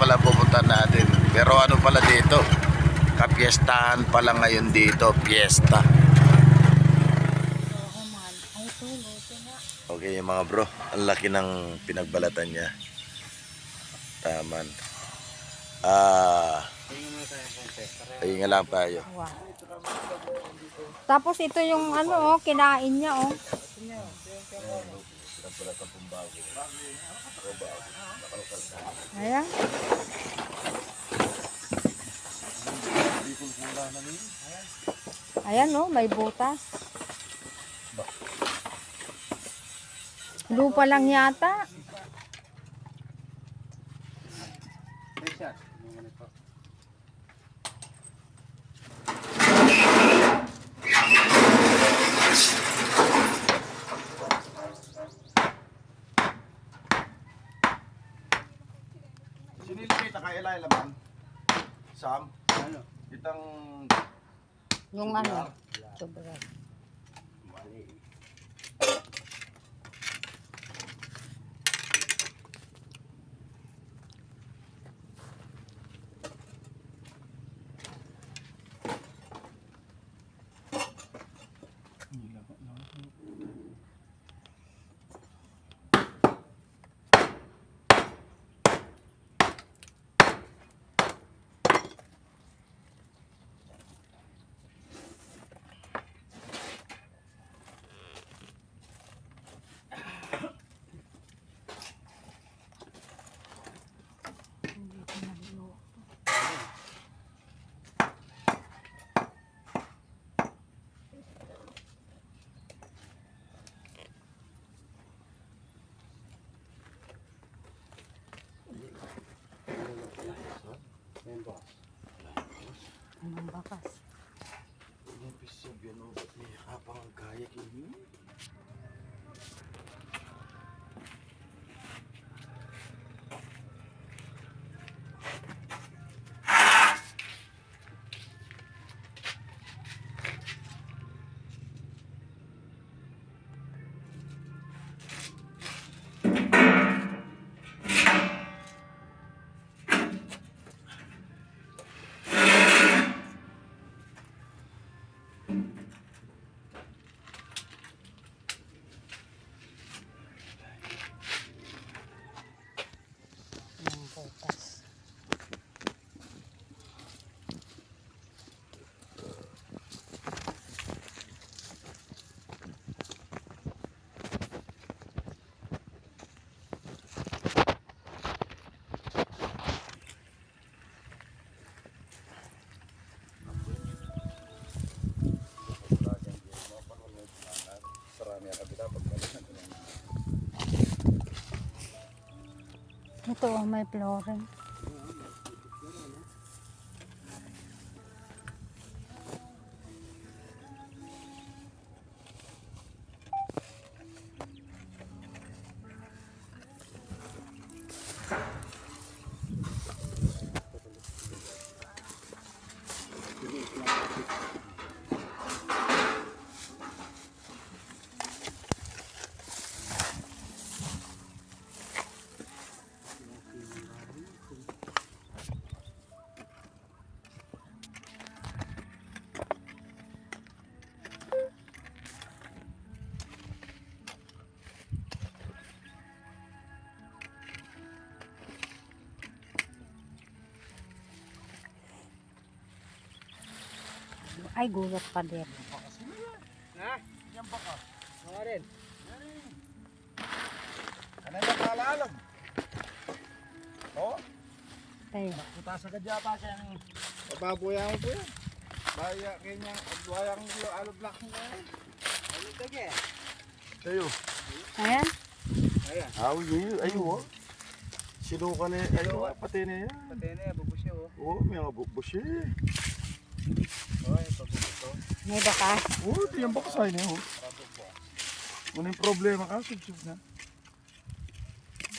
pala pupuntahan natin. Pero ano pala dito? Kapiestahan pala ngayon dito. Fiesta. Okay mga bro. Ang laki ng pinagbalatan niya. Taman. Ah... Ayun nga lang tayo. Wow. Tapos ito yung ano oh, kinain niya oh. Ayan. Ayan oh, may butas. Lupa lang yata. Sam? Ano? Itang... Yung ano. Sobra. papas. Ito oh, may flooring. Ay, gulat pa din. Ano yung nakalalag? Oh, Tayo. putasa ka dyan pa kayang... Pababuya mo po yan. Baya kanya, agwaya kang alod lak mo yan. Ano tagi? Tayo. Ayan. Aw, yun, ayo oh. Sinuka na, ayo, pati na yan. Na yan, bubusyo oh. Oo, may mga May bakas. Oo, di yan baka sa'yo na yun. Kung yung problema ka, subsub na.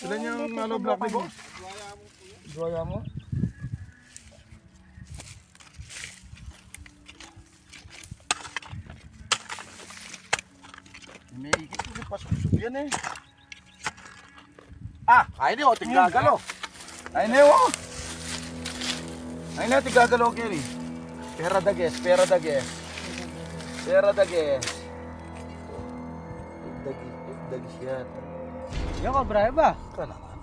Ilan yung malo block ni boss? Duwaya mo? May ikit ko pasok yan eh. Ah, ayun o, tigagalo. Ayun na o. Ayun na, tigagalo kiri. Pera dages, pera dages. Pera dages. Dagis, dagis yan. Yung cobra ba? Ka naman.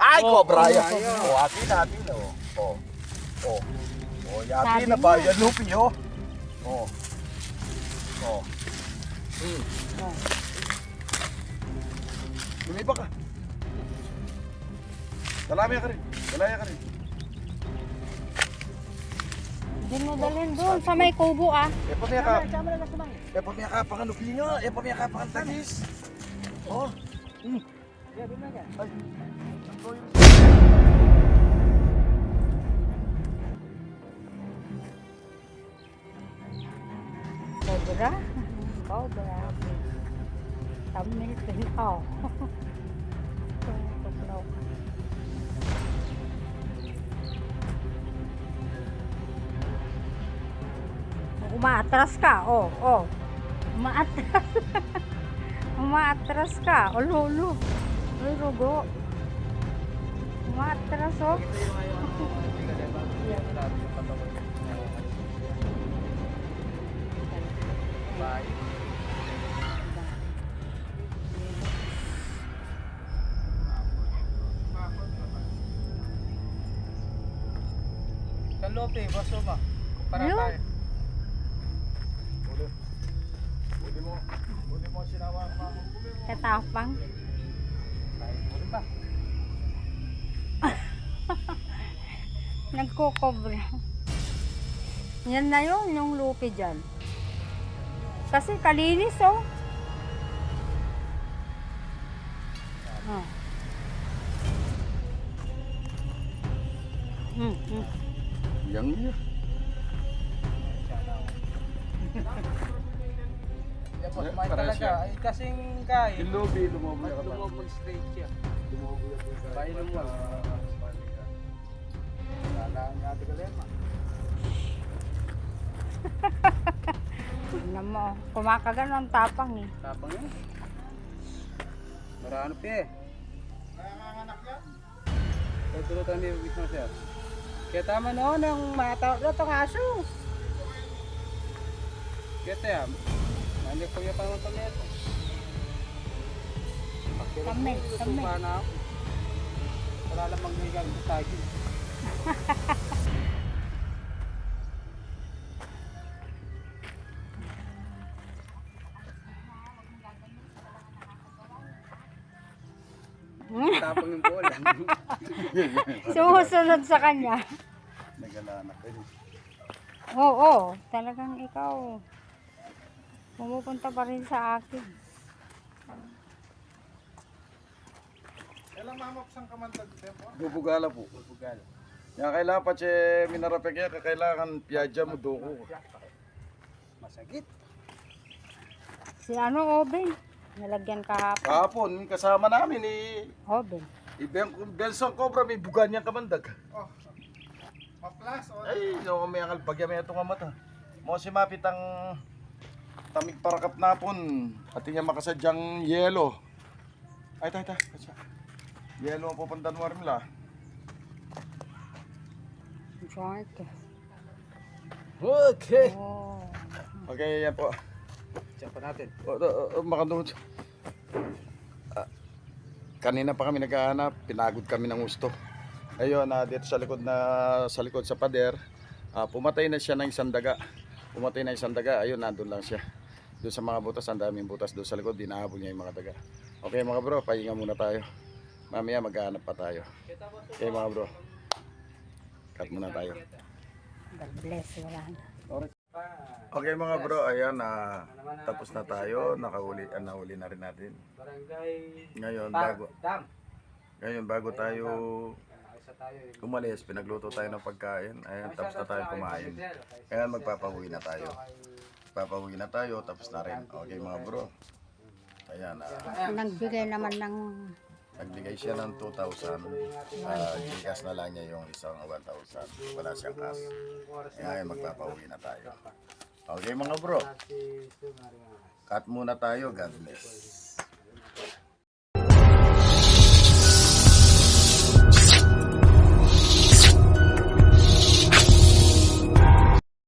Ay, Oh, cobra yan. Oh, atin na, atin na. Oh, oh. Oh, oh Sabi na ba? Yan, lupi, oh. Oh. Oh. Hmm. Oh. Lumipa ka. Dalami ka rin. Dalaya ka rin. Hindi mo dalhin doon sa may kubo ah. Eh, pamiyaka. Eh, pamiyaka pa ka lupi nga. Eh, pamiyaka pa ka tagis. Oh. Hmm. Ay. Cobra. Cobra. Tamil pinaw. Umaatras ka, oh, oh. Umaatras. Umaatras ka, oh, lolo. Ay, rugo. Umaatras, oh. Kalote, baso ba? Para Ayun. tayo. Uli. Uli mo. Uli mo sinawa ka mo. Katapang. Nagkukobra. Yan na yun, yung lupi dyan. Kasi kalinis, oh. Oh. Hmm, hmm. Yang iya. Yan po, Eh, kumain talaga. siya. Ay, kasing kain. Ilobi, lumobi Mas lumobog straight siya. Painom mo. Wala ang ate kalema. Tignan mo, oh. kumakagan ang tapang eh. Tapang yun. Marano pa eh. Kaya tulad tayo may witness siya. Kaya tama noon ang matawag na itong aso. Kaya tayo, ko yung panahon to neto. Kami. Suka na ako. Wala lamang may sa akin. Tapang yung bola. Sumusunod sa kanya. Nagalanak ka. Oo, oh, talagang ikaw. Pumupunta pa rin sa akin. Bubugala po. Bugala. Yan kailangan pa che minarapek yan, kailangan piadya mo doko. Masagit. Si ano, Oben? Nalagyan kahapon. Kahapon, kasama namin ni Oben. Ibeng Benson Cobra may bugan niyang kamandag. Maplas o Ay, no may angal pagya may itong mata. Mo si mapit ang tamig parakap napon. Pati niya makasadyang yelo. Ay, tay. Kasya. Yelo ang pupuntan mo rin la. Okay. Oh. Okay, yan po. Diyan pa natin. O, o, o, makanood. Ah, kanina pa kami naghahanap, pinagod kami ng gusto. Ayun, na dito sa likod na sa likod sa pader, ah, pumatay na siya ng isang daga. Pumatay na isang daga, ayun, nandun lang siya. Doon sa mga butas, ang daming butas doon sa likod, dinahabol niya yung mga daga. Okay mga bro, pahinga muna tayo. Mamaya maghahanap pa tayo. Okay mga bro. Cut muna tayo. God bless. Wala na. Okay mga bro, ayan na tapos na tayo, nakahuli, ah, nahuli na rin natin. Ngayon bago ngayon bago tayo umalis, pinagluto tayo ng pagkain. Ayan, tapos na tayo kumain. Kaya magpapahuwi na tayo. Papahuwi na tayo, tapos na rin. Okay mga bro. Ayan, ah, Nagbigay naman ng nagbigay siya ng 2,000. Uh, gigas na lang niya yung isang 1,000. Wala siyang cash. Kaya ngayon magpapahuwi na tayo. Okay mga bro. Cut muna tayo. God bless.